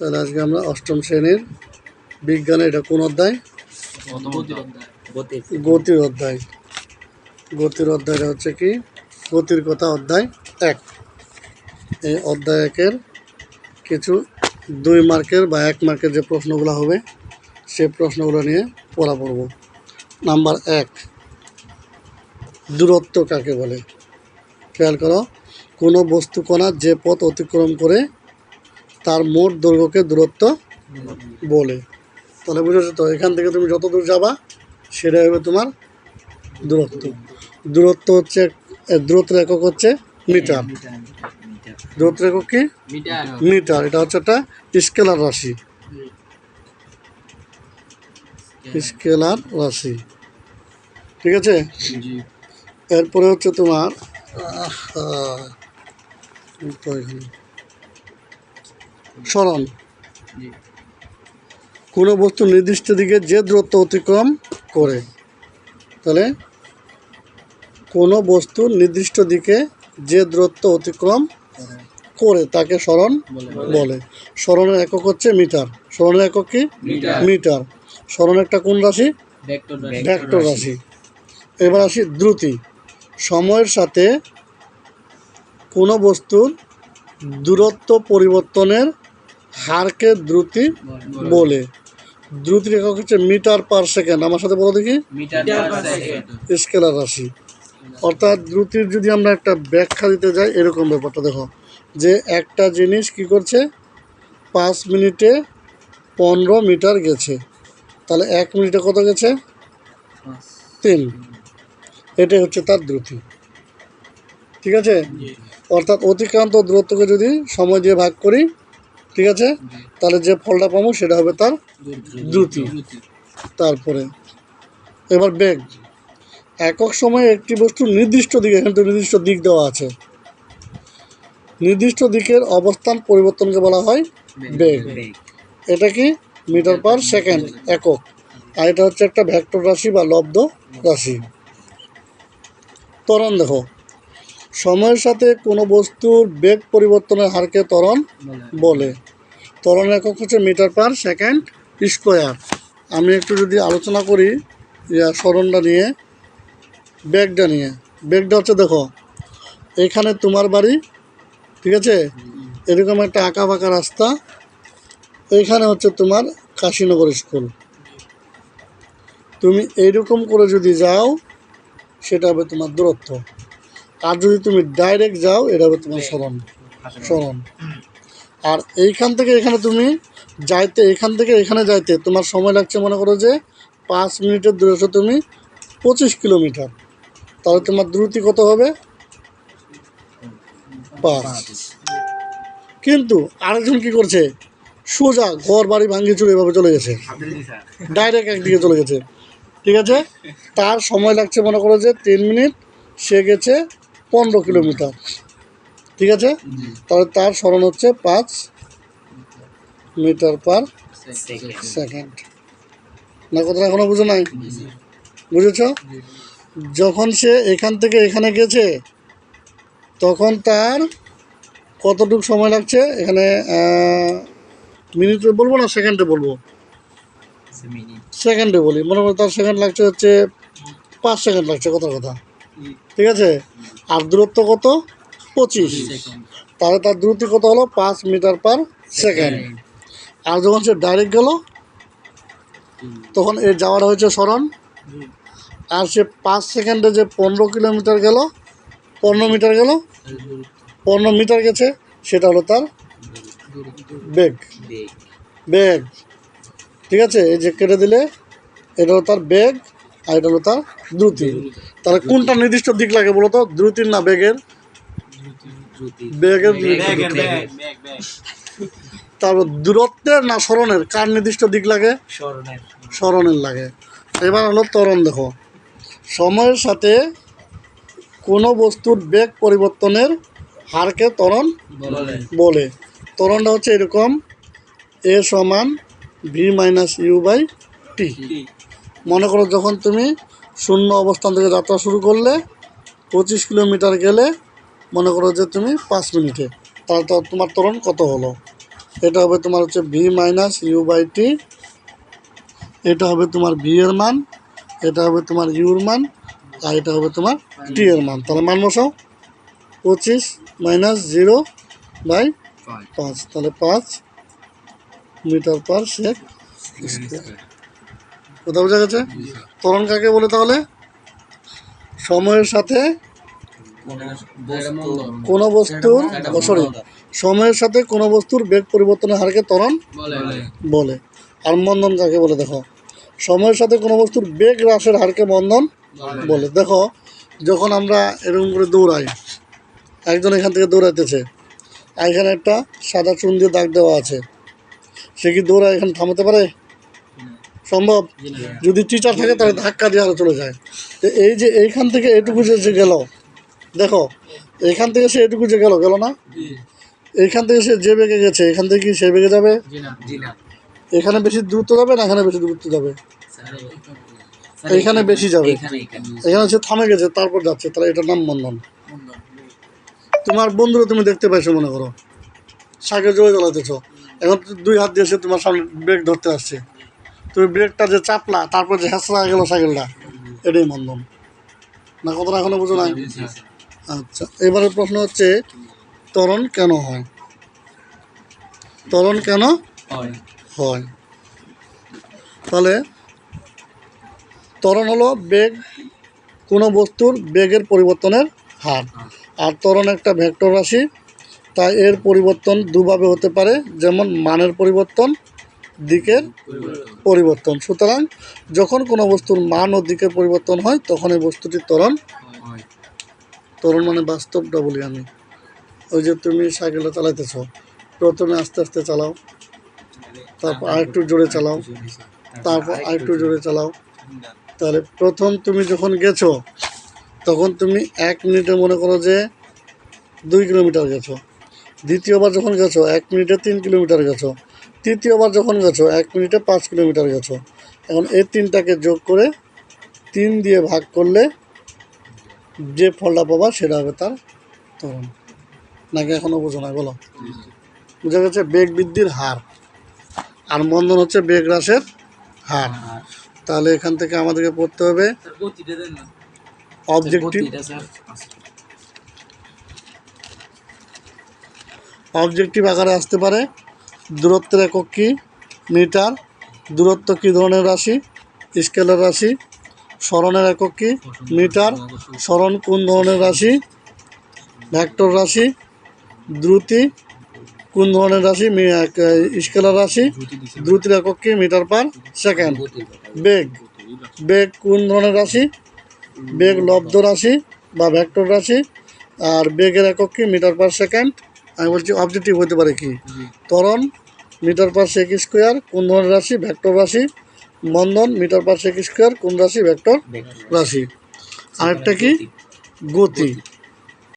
তাহলে আজকে আমরা অষ্টম শ্রেণির বিজ্ঞানে এটা কোন অধ্যায়? গতির। অধ্যায়। গতির অধ্যায়টা হচ্ছে কি? গতির কথা অধ্যায় এক। এই অধ্যায় একের কিছু দুই মার্কের বা এক মার্কের যে প্রশ্নগুলো হবে সে প্রশ্নগুলো নিয়ে পড়া পড়ব। নাম্বার এক দূরত্ব কাকে বলে? খেয়াল করো কোনো বস্তু কণা যে পথ অতিক্রম করে তার মোট দৈর্ঘ্যকে দূরত্ব বলে। তাহলে বুঝেছ তো? এখান থেকে তুমি যত দূর যাবা সেটা হবে তোমার দূরত্ব। দূরত্ব হচ্ছে এ, দূরত্বের একক হচ্ছে মিটার। দূরত্বের একক কি? মিটার। এটা হচ্ছে একটা স্কেলার রাশি। স্কেলার রাশি। ঠিক আছে? এরপরে হচ্ছে তোমার আহা, তো এখানে। সরণ কোনো বস্তু নির্দিষ্ট দিকে যে দূরত্ব অতিক্রম করে তাহলে কোনো বস্তু নির্দিষ্ট দিকে যে দূরত্ব অতিক্রম করে তাকে স্মরণ বলে। স্মরণের একক হচ্ছে মিটার। স্মরণের একক কি? মিটার। স্মরণ একটা কোন রাশি? ভেক্টর ভেক্টর রাশি। এবার আসি দ্রুতি। সময়ের সাথে কোনো বস্তুর দূরত্ব পরিবর্তনের হারকে দ্রুতি বলে। দ্রুতির একক হচ্ছে মিটার পার সেকেন্ড। আমার সাথে বলো দেখি। স্কেলার রাশি। অর্থাৎ দ্রুতির যদি আমরা একটা ব্যাখ্যা দিতে যাই এরকম ব্যাপারটা দেখো। যে একটা জিনিস কি করছে? পাঁচ মিনিটে পনেরো মিটার গেছে। তাহলে এক মিনিটে কত গেছে? তিন। এটাই হচ্ছে তার দ্রুতি। ঠিক আছে? অর্থাৎ অতিক্রান্ত দূরত্বকে যদি সময় দিয়ে ভাগ করি ঠিক আছে? তাহলে যে ফলটা পাবো সেটা হবে তার দ্রুতি। তারপরে এবার বেগ। একক সময়ে একটি বস্তু নির্দিষ্ট দিকে, এখানে তো নির্দিষ্ট দিক দেওয়া আছে। নির্দিষ্ট দিকের অবস্থান পরিবর্তনকে বলা হয় বেগ। এটা কি? মিটার পার সেকেন্ড, একক। আর এটা হচ্ছে একটা ভেক্টর রাশি বা লব্ধ রাশি। ত্বরণ দেখো সময়ের সাথে কোনো বস্তুর বেগ পরিবর্তনের হারকে ত্বরণ বলে। ত্বরণ একক হচ্ছে মিটার পার সেকেন্ড স্কোয়ার। আমি একটু যদি আলোচনা করি ইয়া স্মরণটা নিয়ে ব্যাগটা নিয়ে। ব্যাগটা হচ্ছে দেখো এখানে তোমার বাড়ি ঠিক আছে? এরকম একটা আঁকা বাঁকা রাস্তা। এইখানে হচ্ছে তোমার কাশীনগর স্কুল। তুমি এইরকম করে যদি যাও সেটা হবে তোমার দূরত্ব। আর যদি তুমি ডাইরেক্ট যাও এটা হবে তোমার স্মরণ। স্মরণ। আর এইখান থেকে এখানে তুমি যাইতে এখান থেকে এখানে যাইতে তোমার সময় লাগছে মনে করো যে পাঁচ মিনিটের দূরত্ব তুমি পঁচিশ কিলোমিটার। তাহলে তোমার দ্রুতি কত হবে? পাঁচ। কিন্তু আরেকজন কি করছে? সোজা ঘর বাড়ি ভাঙ্গি চুরে এভাবে চলে গেছে। ডাইরেক্ট একদিকে চলে গেছে। ঠিক আছে? তার সময় লাগছে মনে করো যে তিন মিনিট সে গেছে পনেরো কিলোমিটার। ঠিক আছে? তাহলে তার স্মরণ হচ্ছে পাঁচ মিটার পার সেকেন্ড। না কথাটা এখনও বুঝো নাই? বুঝেছ? যখন সে এখান থেকে এখানে গেছে তখন তার কতটুকু সময় লাগছে? এখানে মিনিটে বলব না সেকেন্ডে বলব? সেকেন্ডে বলি। মনে করো তার সেকেন্ড লাগছে হচ্ছে পাঁচ সেকেন্ড লাগছে কথার কথা। ঠিক আছে? আর দূরত্ব কত? পঁচিশ। তাহলে তার দ্রুতি কত হলো? পাঁচ মিটার পার সেকেন্ড। আর যখন সে ডাইরেক্ট গেল তখন এর যাওয়াটা হয়েছে স্মরণ। আর সে পাঁচ সেকেন্ডে যে পনেরো কিলোমিটার গেল পনেরো মিটার গেল পনেরো মিটার গেছে সেটা হলো তার বেগ। বেগ। ঠিক আছে? এই যে কেটে দিলে এটা হলো তার বেগ। আর এটা হলো তার দ্রুতি। তাহলে কোনটা নির্দিষ্ট দিক লাগে বলো তো দ্রুতির না বেগের? বেগের তারপর দূরত্বের না স্মরণের কার নির্দিষ্ট দিক লাগে? স্মরণের। লাগে। এবার হলো ত্বরণ দেখো। সময়ের সাথে কোনো বস্তুর বেগ পরিবর্তনের হারকে ত্বরণ বলে। তরণটা হচ্ছে এরকম এ সমান v minus u by t. মনে করো যখন তুমি শূন্য অবস্থান থেকে যাত্রা শুরু করলে পঁচিশ কিলোমিটার গেলে মনে করো যে তুমি পাঁচ মিনিটে। তাহলে তো তোমার ত্বরণ কত হলো? এটা হবে তোমার হচ্ছে v minus u by t এটা হবে তোমার ভি এর মান এটা হবে তোমার ইউর মান আর এটা হবে তোমার টি এর মান। তাহলে মান বসাও। পঁচিশ মাইনাস জিরো বাই পাঁচ। তাহলে পাঁচ মিটার পার সেক কোথাও বোঝা গেছে? ত্বরণ কাকে বলে তাহলে? সময়ের সাথে কোনো বস্তুর সরি সময়ের সাথে কোনো বস্তুর বেগ পরিবর্তনের হারকে ত্বরণ বলে। আর মন্দন কাকে বলে দেখো? সময়ের সাথে কোনো বস্তুর বেগ হ্রাসের হারকে মন্দন বলে। দেখো, যখন আমরা এরকম করে দৌড়াই, একজন এখান থেকে দৌড়াইতেছে এখানে একটা সাদা চুন দিয়ে দাগ দেওয়া আছে, সে কি দৌড়া এখানে থামাতে পারে? সম্ভব? যদি টিচার থাকে তাহলে ধাক্কা দিয়ে আরও চলে যায়। এই যে এইখান থেকে এটুকু যে যে গেল দেখো এইখান থেকে সে এটুকু যে গেল গেল না? এইখান থেকে সে যে বেগে গেছে এখান থেকে কি সে বেগে যাবে? এখানে বেশি দূরত্ব যাবে না এখানে বেশি দূরত্ব যাবে? এইখানে বেশি যাবে। এখানে এখানে এখানে সে থামে গেছে তারপর যাচ্ছে। তাহলে এটার নাম বন্ধন তোমার বন্ধুরা তুমি দেখতে পাইছো মনে করো। সাইকেল জোরে চালাতেছো এখন দুই হাত দিয়ে সে তোমার সামনে ব্রেক ধরতে আসছে। তুমি ব্রেকটা যে চাপলা তারপর যে হেঁচড়া গেল সাইকেলটা এটাই বন্ধন না কতটা এখনও বুঝো নাই? আচ্ছা এবারের প্রশ্ন হচ্ছে তরণ কেন হয়? তরণ কেন হয়। হয়? তাহলে ত্বরণ হলো বেগ কোনো বস্তুর বেগের পরিবর্তনের হার। আর ত্বরণ একটা ভেক্টর রাশি তাই এর পরিবর্তন দুভাবে হতে পারে যেমন মানের পরিবর্তন দিকের পরিবর্তন। সুতরাং যখন কোনো বস্তুর মান ও দিকের পরিবর্তন হয় তখন এই বস্তুটির তরণ তরুণ মানে বাস্তবটা বলি আমি। ওই যে তুমি সাইকেলটা চালাইতেছ প্রথমে আস্তে আস্তে চালাও তারপর আরেকটু জোরে চালাও তারপর আরেকটু জোরে চালাও। তাহলে প্রথম তুমি যখন গেছো তখন তুমি এক মিনিটে মনে করো যে দুই কিলোমিটার গেছো। দ্বিতীয়বার যখন গেছো এক মিনিটে তিন কিলোমিটার গেছো। তৃতীয়বার যখন গেছো, এক মিনিটে পাঁচ কিলোমিটার গেছো, এখন এই তিনটাকে যোগ করে তিন দিয়ে ভাগ করলে যে ফলটা পাবা সেটা হবে তার তরণ নাকি এখনও বোঝো না, বলো। বোঝা গেছে? বেগ বৃদ্ধির হার। আর মন্দন হচ্ছে বেগ হ্রাসের হার। তাহলে এখান থেকে আমাদেরকে পড়তে হবে অবজেক্টিভ অবজেক্টিভ আকারে আসতে পারে। দূরত্বের একক কি? মিটার। দূরত্ব কী ধরনের রাশি? স্কেলের রাশি। স্মরণের একক কি? মিটার। স্মরণ কোন ধরনের রাশি? ভ্যাক্টর রাশি। দ্রুতি কোন ধরনের রাশি? স্কেলার রাশি। দ্রুতির একক কি? Metre per second. বেগ। বেগ কোন ধরনের রাশি? বেগ লব্ধ রাশি বা ভেক্টর রাশি। আর বেগের একক কি? Metre per second. আমি বলছি অবজেক্টিভ হতে পারে কি? ত্বরণ মিটার পার সেক স্কোয়ার কোন ধরনের রাশি? ভ্যাক্টর রাশি। মন্দন মিটার পার সেক স্কোয়ার কোন রাশি? ভেক্টর রাশি। আরেকটা কি? গতি।